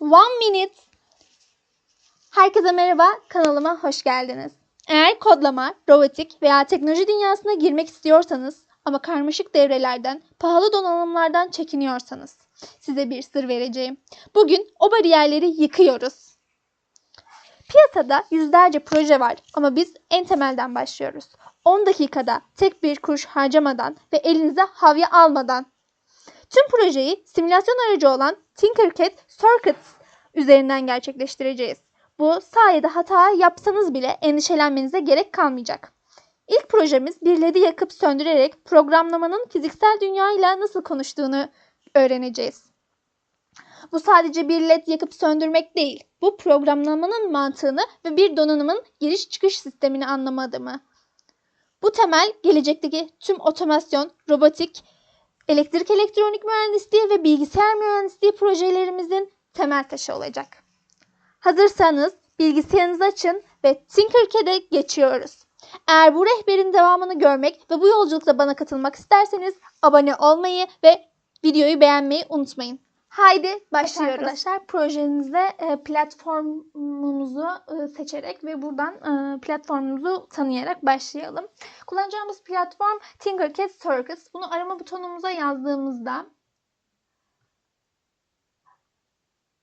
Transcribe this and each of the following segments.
One Minute. Herkese merhaba, kanalıma hoş geldiniz. Eğer kodlama, robotik veya teknoloji dünyasına girmek istiyorsanız ama karmaşık devrelerden, pahalı donanımlardan çekiniyorsanız size bir sır vereceğim. Bugün o bariyerleri yıkıyoruz. Piyasada yüzlerce proje var ama biz en temelden başlıyoruz. 10 dakikada tek bir kuruş harcamadan ve elinize havya almadan. Tüm projeyi simülasyon aracı olan Tinkercad Circuits üzerinden gerçekleştireceğiz. Bu sayede hata yapsanız bile endişelenmenize gerek kalmayacak. İlk projemiz bir LED'i yakıp söndürerek programlamanın fiziksel dünyayla nasıl konuştuğunu öğreneceğiz. Bu sadece bir led yakıp söndürmek değil. Bu programlamanın mantığını ve bir donanımın giriş çıkış sistemini anlama adımı. Bu temel gelecekteki tüm otomasyon, robotik, elektrik elektronik mühendisliği ve bilgisayar mühendisliği projelerimizin temel taşı olacak. Hazırsanız bilgisayarınızı açın ve Tinkercad'e geçiyoruz. Eğer bu rehberin devamını görmek ve bu yolculukta bana katılmak isterseniz abone olmayı ve videoyu beğenmeyi unutmayın. Haydi başlıyoruz. Arkadaşlar projenizde e, platformumuzu e, seçerek ve buradan e, platformumuzu tanıyarak başlayalım. Kullanacağımız platform Tinkercad Circus. Bunu arama butonumuza yazdığımızda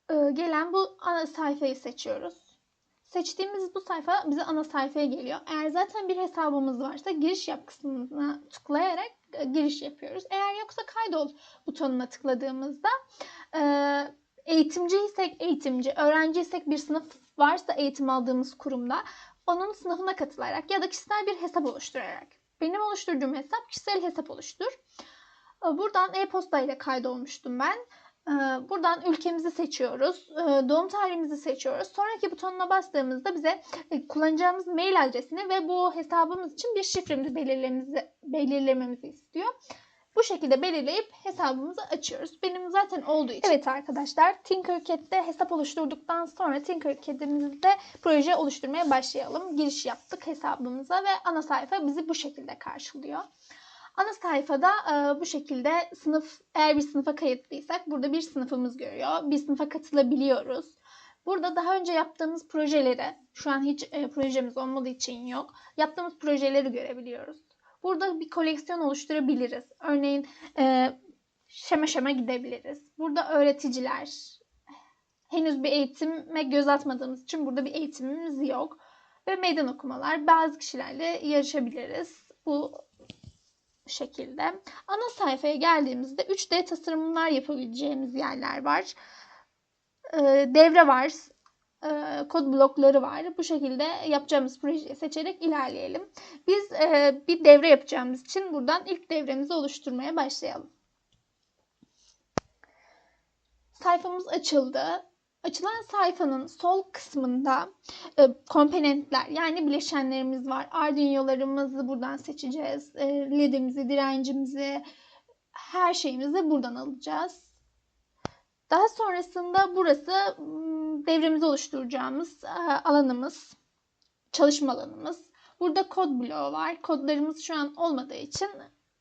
gelen bu ana sayfayı seçiyoruz. Seçtiğimiz bu sayfa bize ana sayfaya geliyor. Eğer zaten bir hesabımız varsa giriş yap kısmına tıklayarak giriş yapıyoruz. Eğer yoksa kaydol butonuna tıkladığımızda e, eğitimciysek eğitimci, öğrenciysek bir sınıf varsa eğitim aldığımız kurumda onun sınıfına katılarak ya da kişisel bir hesap oluşturarak. Benim oluşturduğum hesap kişisel hesap oluştur. E, buradan e-posta ile kaydolmuştum ben. Buradan ülkemizi seçiyoruz. Doğum tarihimizi seçiyoruz. Sonraki butonuna bastığımızda bize kullanacağımız mail adresini ve bu hesabımız için bir şifremizi belirlememizi, belirlememizi istiyor. Bu şekilde belirleyip hesabımızı açıyoruz. Benim zaten olduğu için. Evet arkadaşlar Tinkercad'de hesap oluşturduktan sonra Tinkercad'imizde proje oluşturmaya başlayalım. Giriş yaptık hesabımıza ve ana sayfa bizi bu şekilde karşılıyor. Ana sayfada e, bu şekilde sınıf eğer bir sınıfa kayıtlıysak burada bir sınıfımız görüyor. Bir sınıfa katılabiliyoruz. Burada daha önce yaptığımız projeleri, şu an hiç e, projemiz olmadığı için yok. Yaptığımız projeleri görebiliyoruz. Burada bir koleksiyon oluşturabiliriz. Örneğin e, şema şema gidebiliriz. Burada öğreticiler, henüz bir eğitime göz atmadığımız için burada bir eğitimimiz yok. Ve meydan okumalar, bazı kişilerle yarışabiliriz. Bu şekilde. Ana sayfaya geldiğimizde 3D tasarımlar yapabileceğimiz yerler var. Ee, devre var. Ee, kod blokları var. Bu şekilde yapacağımız projeyi seçerek ilerleyelim. Biz e, bir devre yapacağımız için buradan ilk devremizi oluşturmaya başlayalım. Sayfamız açıldı. Açılan sayfanın sol kısmında e, komponentler yani bileşenlerimiz var. Arduino'larımızı buradan seçeceğiz. E, LED'imizi, direncimizi, her şeyimizi buradan alacağız. Daha sonrasında burası devremizi oluşturacağımız e, alanımız, çalışma alanımız. Burada kod bloğu var. Kodlarımız şu an olmadığı için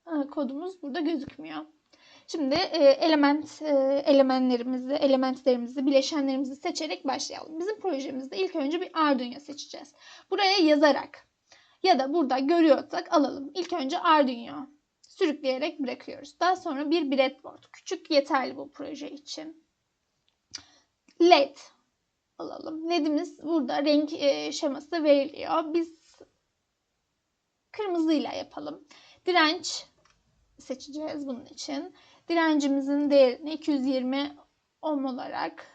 e, kodumuz burada gözükmüyor. Şimdi e, element e, elementlerimizi, elementlerimizi, bileşenlerimizi seçerek başlayalım. Bizim projemizde ilk önce bir Arduino seçeceğiz. Buraya yazarak ya da burada görüyorsak alalım. İlk önce Arduino sürükleyerek bırakıyoruz. Daha sonra bir breadboard. Küçük yeterli bu proje için. LED alalım. LED'imiz burada renk e, şeması veriliyor. Biz kırmızıyla yapalım. Direnç seçeceğiz bunun için. Direncimizin değerini 220 ohm olarak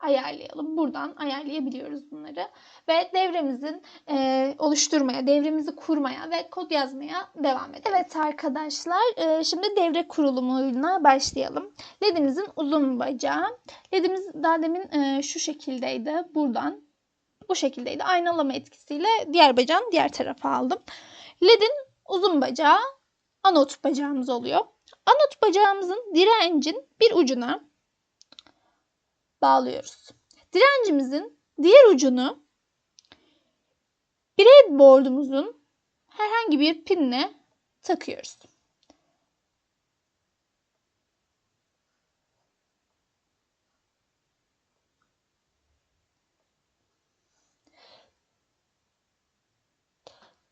ayarlayalım. Buradan ayarlayabiliyoruz bunları. Ve devremizin e, oluşturmaya, devremizi kurmaya ve kod yazmaya devam edelim. Evet arkadaşlar e, şimdi devre kurulumuna başlayalım. LED'imizin uzun bacağı. LED'imiz daha demin e, şu şekildeydi. Buradan bu şekildeydi. Aynalama etkisiyle diğer bacağın diğer tarafa aldım. LED'in uzun bacağı anot bacağımız oluyor. Anot bacağımızın direncin bir ucuna bağlıyoruz. Direncimizin diğer ucunu breadboard'umuzun herhangi bir pinle takıyoruz.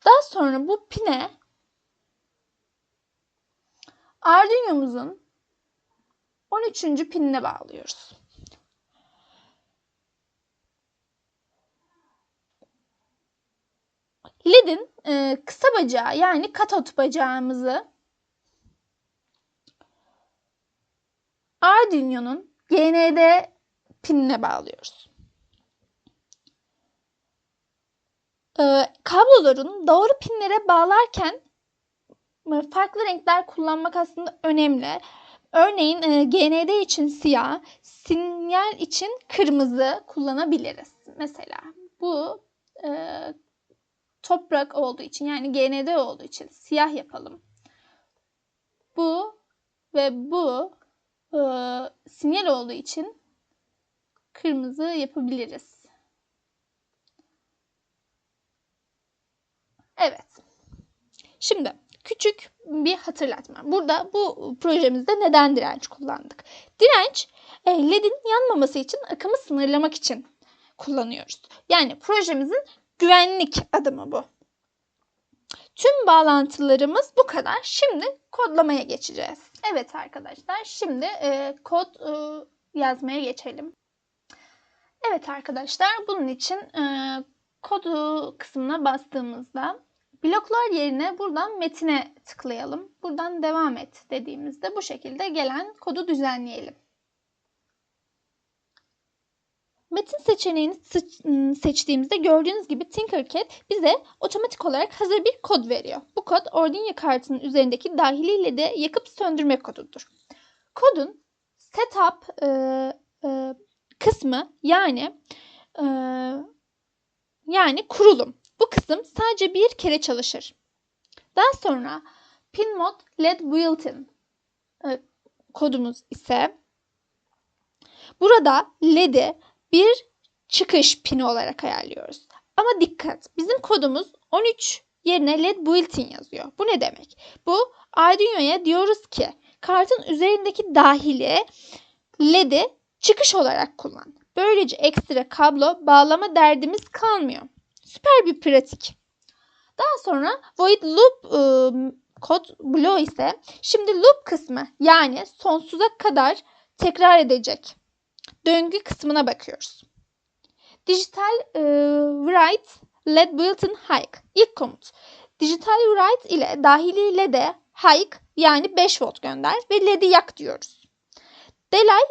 Daha sonra bu pine Arduino'muzun 13. pinine bağlıyoruz. LED'in e, kısa bacağı yani katot bacağımızı Arduino'nun GND pinine bağlıyoruz. Ee, kabloların doğru pinlere bağlarken e, farklı renkler kullanmak aslında önemli. Örneğin e, GND için siyah, sinyal için kırmızı kullanabiliriz. Mesela bu e, toprak olduğu için yani GND olduğu için siyah yapalım. Bu ve bu e, sinyal olduğu için kırmızı yapabiliriz. Evet. Şimdi küçük bir hatırlatma. Burada bu projemizde neden direnç kullandık? Direnç e, LED'in yanmaması için akımı sınırlamak için kullanıyoruz. Yani projemizin güvenlik adımı bu. Tüm bağlantılarımız bu kadar. Şimdi kodlamaya geçeceğiz. Evet arkadaşlar şimdi e, kod e, yazmaya geçelim. Evet arkadaşlar bunun için e, kodu kısmına bastığımızda bloklar yerine buradan metine tıklayalım. Buradan devam et dediğimizde bu şekilde gelen kodu düzenleyelim. Metin seçeneğini ıı, seçtiğimizde gördüğünüz gibi Tinkercad bize otomatik olarak hazır bir kod veriyor. Bu kod Arduino kartının üzerindeki dahiliyle de yakıp söndürme kodudur. Kodun setup e, e, kısmı yani e, yani kurulum. Bu kısım sadece bir kere çalışır. Daha sonra pin mod led built-in e, kodumuz ise burada led'i bir çıkış pini olarak ayarlıyoruz. Ama dikkat bizim kodumuz 13 yerine led built-in yazıyor. Bu ne demek? Bu Arduino'ya diyoruz ki kartın üzerindeki dahili led'i çıkış olarak kullan. Böylece ekstra kablo bağlama derdimiz kalmıyor. Süper bir pratik. Daha sonra void loop e, kod bloğu ise şimdi loop kısmı yani sonsuza kadar tekrar edecek döngü kısmına bakıyoruz. Digital e, write led built-in hike. İlk komut. Digital write ile dahiliyle de hike yani 5 volt gönder ve led'i yak diyoruz. Delay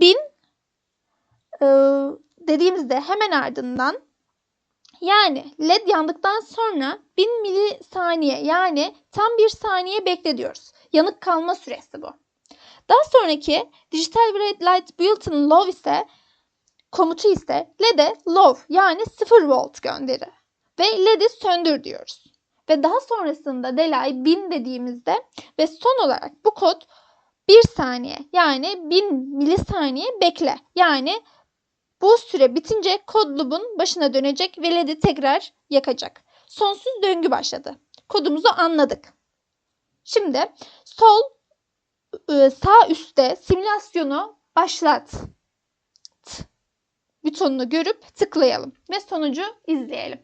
1000 e, dediğimizde hemen ardından yani led yandıktan sonra 1000 milisaniye yani tam bir saniye bekle diyoruz. Yanık kalma süresi bu. Daha sonraki Digital Red Light Built-in Low ise komutu ise LED'e low yani 0 volt gönderir. Ve LED'i söndür diyoruz. Ve daha sonrasında delay 1000 dediğimizde ve son olarak bu kod 1 saniye yani 1000 milisaniye bekle. Yani bu süre bitince kod loop'un başına dönecek ve LED'i tekrar yakacak. Sonsuz döngü başladı. Kodumuzu anladık. Şimdi sol e, sağ üstte simülasyonu başlat butonunu görüp tıklayalım ve sonucu izleyelim.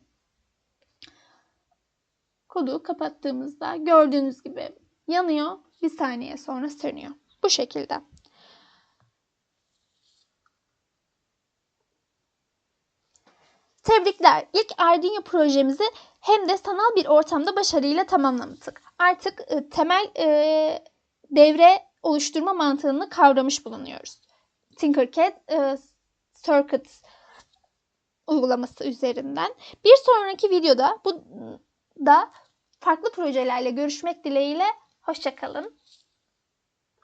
Kodu kapattığımızda gördüğünüz gibi yanıyor. Bir saniye sonra sönüyor. Bu şekilde. Tebrikler. İlk Arduino projemizi hem de sanal bir ortamda başarıyla tamamlamıştık. Artık e, temel e, devre oluşturma mantığını kavramış bulunuyoruz. Tinkercad e, Circuit uygulaması üzerinden. Bir sonraki videoda bu da farklı projelerle görüşmek dileğiyle hoşçakalın.